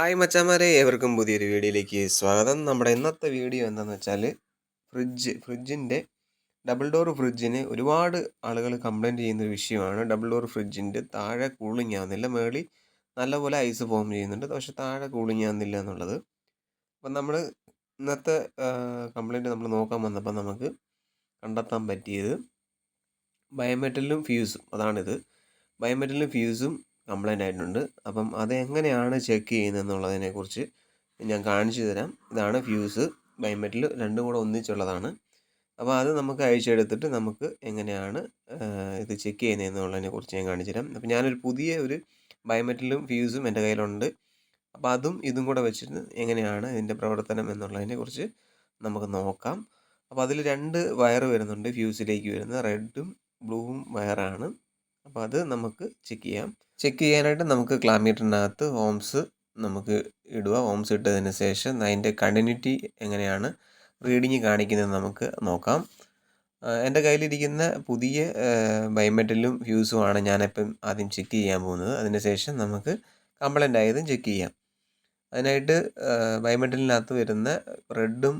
Hi മച്ചാമാരെ ഏവർക്കും പുതിയൊരു വീഡിയോയിലേക്ക് സ്വാഗതം. നമ്മുടെ ഇന്നത്തെ വീഡിയോ എന്താണെന്ന് വെച്ചാൽ ഫ്രിഡ്ജ് ഫ്രിഡ്ജിന്റെ ഡബിൾ ഡോർ ഫ്രിഡ്ജിന് ഒരുപാട് ആളുകൾ കംപ്ലയിന്റ് ചെയ്യുന്ന ഒരു വിഷയമാണ്. ഡബിൾ ഡോർ ഫ്രിഡ്ജിന്റെ താഴെ കൂളിംഗ് ആവുന്നില്ല. മേളിൽ നല്ലപോലെ ഐസ് ഫോം ചെയ്യുന്നുണ്ട്. പക്ഷേ താഴെ കൂളിംഗ് ആവുന്നില്ല എന്നുള്ളത്. അപ്പം നമ്മൾ ഇന്നത്തെ കംപ്ലയിന്റ് നമ്മൾ നോക്കാൻ വന്നപ്പോൾ നമുക്ക് കണ്ടെത്താൻ പറ്റിയത് ബയോമെറ്റലും ഫ്യൂസും അതാണിത്. ബയോമെറ്റലും ഫ്യൂസും കംപ്ലൈന്റ് ആയിട്ടുണ്ട് അപ്പം അത് എങ്ങനെയാണ് ചെക്ക് ചെയ്യുന്നതെന്നുള്ളതിനെക്കുറിച്ച് ഞാൻ കാണിച്ചു തരാം. ഇതാണ് ഫ്യൂസ്. ബൈമെറ്റൽ രണ്ടും കൂടെ ഒന്നിച്ചുള്ളതാണ്. അപ്പോൾ അത് നമുക്ക് അയച്ചെടുത്തിട്ട് നമുക്ക് എങ്ങനെയാണ് ഇത് ചെക്ക് ചെയ്യുന്നതെന്നുള്ളതിനെ കുറിച്ച് ഞാൻ കാണിച്ചു തരാം. അപ്പോൾ ഞാനൊരു പുതിയ ഒരു ബയോമെറ്റലും ഫ്യൂസും എന്റെ കയ്യിലുണ്ട്. അപ്പോൾ അതും ഇതും കൂടെ വെച്ചിട്ട് എങ്ങനെയാണ് ഇതിന്റെ പ്രവർത്തനം എന്നുള്ളതിനെ കുറിച്ച് നമുക്ക് നോക്കാം. അപ്പോൾ അതിൽ രണ്ട് വയർ വരുന്നുണ്ട് ഫ്യൂസിലേക്ക് വരുന്നത്. റെഡും ബ്ലൂവും വയറാണ്. അപ്പോൾ അത് നമുക്ക് ചെക്ക് ചെയ്യാം. ചെക്ക് ചെയ്യാനായിട്ട് നമുക്ക് ക്ലാമീറ്ററിനകത്ത് ഹോംസ് നമുക്ക് ഇടുക. ഹോംസ് ഇട്ടതിന് ശേഷം അതിന്റെ കണ്ടിന്യൂറ്റി എങ്ങനെയാണ് റീഡിങ് കാണിക്കുന്നത് നമുക്ക് നോക്കാം. എന്റെ കയ്യിലിരിക്കുന്ന പുതിയ ബയോമെറ്റലും ഫ്യൂസുമാണ് ഞാനിപ്പം ആദ്യം ചെക്ക് ചെയ്യാൻ പോകുന്നത്. അതിന് ശേഷം നമുക്ക് കംപ്ലൈന്റ് ആയതും ചെക്ക് ചെയ്യാം. അതിനായിട്ട് ബയോമെറ്റലിനകത്ത് വരുന്ന റെഡും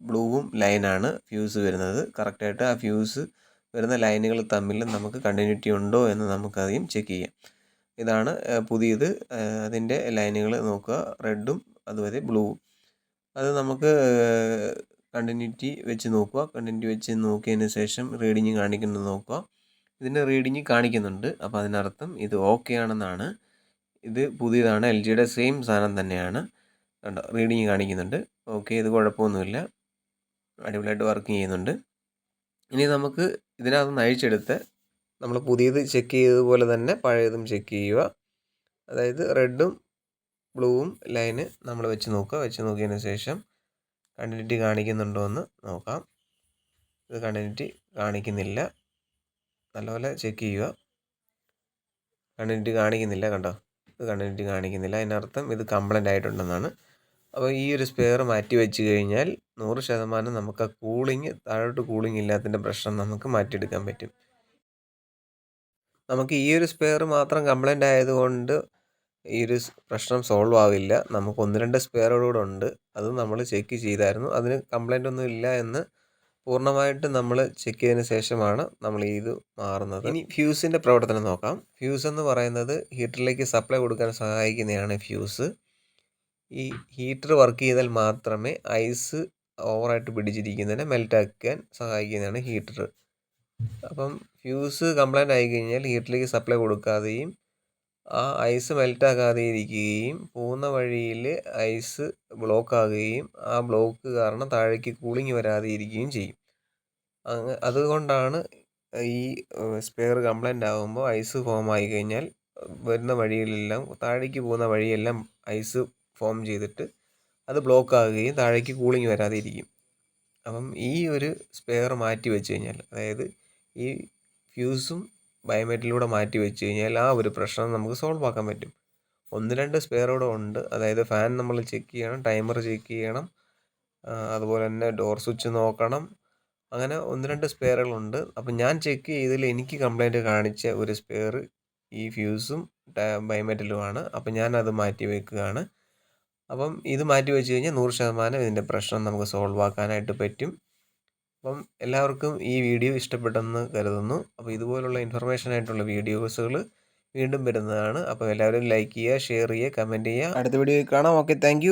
ബ്ലൂവും ലൈനാണ് ഫ്യൂസ് വരുന്നത്. കറക്റ്റായിട്ട് ആ ഫ്യൂസ് വരുന്ന ലൈനുകൾ തമ്മിൽ നമുക്ക് കണ്ടിന്യൂറ്റി ഉണ്ടോ എന്ന് നമുക്കധികം ചെക്ക് ചെയ്യാം. ഇതാണ് പുതിയത് അതിന്റെ ലൈനുകൾ നോക്കുക. റെഡും അതുപോലെ ബ്ലൂവും. അത് നമുക്ക് കണ്ടിന്യൂറ്റി വെച്ച് നോക്കുക. കണ്ടിന്യൂറ്റി വെച്ച് നോക്കിയതിന് ശേഷം റീഡിങ് കാണിക്കുന്നത് നോക്കുക. ഇതിന്റെ റീഡിങ് കാണിക്കുന്നുണ്ട്. അപ്പോൾ അതിനർത്ഥം ഇത് ഓക്കെ ആണെന്നാണ്. ഇത് പുതിയതാണ്. എൽ ജിയുടെ സെയിം സാധനം തന്നെയാണ്. കണ്ടോ റീഡിങ് കാണിക്കുന്നുണ്ട്. ഓക്കെ ഇത് കുഴപ്പമൊന്നുമില്ല. അടിപൊളിയായിട്ട് വർക്ക് ചെയ്യുന്നുണ്ട്. ഇനി നമുക്ക് ഇതിനകത്ത് നിന്ന് അഴിച്ചെടുത്ത് നമ്മൾ പുതിയത് ചെക്ക് ചെയ്തതുപോലെ തന്നെ പഴയതും ചെക്ക് ചെയ്യുക. അതായത് റെഡും ബ്ലൂവും ലൈന് നമ്മൾ വെച്ച് നോക്കുക. വെച്ച് നോക്കിയതിന് ശേഷം കണ്ടിന്യൂറ്റി കാണിക്കുന്നുണ്ടോ എന്ന് നോക്കാം. ഇത് കണ്ടിന്യൂറ്റി കാണിക്കുന്നില്ല. നല്ലപോലെ ചെക്ക് ചെയ്യുക. കണ്ടിന്യൂറ്റി കാണിക്കുന്നില്ല കണ്ടോ? ഇത് കണ്ടിന്യൂറ്റി കാണിക്കുന്നില്ല. അതിനർത്ഥം ഇത് കംപ്ലൈന്റ് ആയിട്ടുണ്ടെന്നാണ്. അപ്പോൾ ഈ ഒരു സ്പെയർ മാറ്റി വെച്ച് കഴിഞ്ഞാൽ നൂറ് ശതമാനം നമുക്ക് ആ കൂളിങ് താഴോട്ട് കൂളിംഗ് ഇല്ലാത്തതിന്റെ പ്രശ്നം നമുക്ക് മാറ്റിയെടുക്കാൻ പറ്റും. നമുക്ക് ഈ ഒരു സ്പെയർ മാത്രം കംപ്ലൈന്റ് ആയതുകൊണ്ട് ഈ ഒരു പ്രശ്നം സോൾവ് ആവില്ല. നമുക്ക് ഒന്ന് രണ്ട് സ്പെയറുകൂടെ ഉണ്ട്. അത് നമ്മൾ ചെക്ക് ചെയ്തായിരുന്നു. അതിന് കംപ്ലൈന്റ് ഒന്നും ഇല്ല എന്ന് പൂർണമായിട്ട് നമ്മൾ ചെക്ക് ചെയ്തതിന് ശേഷമാണ് നമ്മൾ ഇത് മാറുന്നത്. ഇനി ഫ്യൂസിന്റെ പ്രവർത്തനം നോക്കാം. ഫ്യൂസ് എന്ന് പറയുന്നത് ഹീറ്ററിലേക്ക് സപ്ലൈ കൊടുക്കാൻ സഹായിക്കുന്നതാണ് ഫ്യൂസ് ഈ ഹീറ്റർ വർക്ക് ചെയ്താൽ മാത്രമേ ഐസ് ഓവറായിട്ട് പിടിച്ചിരിക്കുന്നതിനെ മെൽറ്റാക്കാൻ സഹായിക്കുന്നതാണ് ഹീറ്റർ. അപ്പം ഫ്യൂസ് കംപ്ലൈന്റ് ആയി കഴിഞ്ഞാൽ ഹീറ്ററിലേക്ക് സപ്ലൈ കൊടുക്കാതെയും ആ ഐസ് മെൽറ്റാകാതെ ഇരിക്കുകയും പോകുന്ന വഴിയിൽ ഐസ് ബ്ലോക്ക് ആകുകയും ആ ബ്ലോക്ക് കാരണം താഴേക്ക് കൂളിംഗ് വരാതെ ഇരിക്കുകയും ചെയ്യും. അതുകൊണ്ടാണ് ഈ സ്പെയർ കംപ്ലൈന്റ് ആകുമ്പോൾ ഐസ് ഫോം ആയി കഴിഞ്ഞാൽ വരുന്ന വഴിയിലെല്ലാം താഴേക്ക് പോകുന്ന വഴിയെല്ലാം ഐസ് ഫോം ചെയ്തിട്ട് അത് ബ്ലോക്ക് ആകുകയും താഴേക്ക് കൂളിംഗ് വരാതെ ഇരിക്കും അപ്പം ഈ ഒരു സ്പെയർ മാറ്റി വെച്ച് കഴിഞ്ഞാൽ അതായത് ഈ ഫ്യൂസും ബയോമെറ്റിലൂടെ മാറ്റി വെച്ച് കഴിഞ്ഞാൽ ആ ഒരു പ്രശ്നം നമുക്ക് സോൾവ് ആക്കാൻ പറ്റും. ഒന്ന് രണ്ട് സ്പെയർ ഇവിടെ ഉണ്ട്. അതായത് ഫാൻ നമ്മൾ ചെക്ക് ചെയ്യണം ടൈമർ ചെക്ക് ചെയ്യണം അതുപോലെ തന്നെ ഡോർ സ്വിച്ച് നോക്കണം. അങ്ങനെ ഒന്ന് രണ്ട് സ്പെയറുകളുണ്ട് അപ്പം ഞാൻ ചെക്ക് ചെയ്തതിൽ എനിക്ക് കംപ്ലൈന്റ് കാണിച്ച ഒരു സ്പെയർ ഈ ഫ്യൂസും ബയോമെറ്റലുമാണ് അപ്പം ഞാൻ അത് മാറ്റി വെക്കുകയാണ്. അപ്പം ഇത് മാറ്റി വെച്ച് കഴിഞ്ഞാൽ നൂറ് ശതമാനം ഇതിന്റെ പ്രശ്നം നമുക്ക് സോൾവ് ആക്കാനായിട്ട് പറ്റും. അപ്പം എല്ലാവർക്കും ഈ വീഡിയോ ഇഷ്ടപ്പെട്ടെന്ന് കരുതുന്നു. അപ്പോൾ ഇതുപോലുള്ള ഇൻഫർമേഷൻ ആയിട്ടുള്ള വീഡിയോസുകൾ വീണ്ടും വരുന്നതാണ്. അപ്പോൾ എല്ലാവരും ലൈക്ക് ചെയ്യുക ഷെയർ ചെയ്യുക കമന്റ് ചെയ്യുക. അടുത്ത വീഡിയോ കാണാം. Okay thank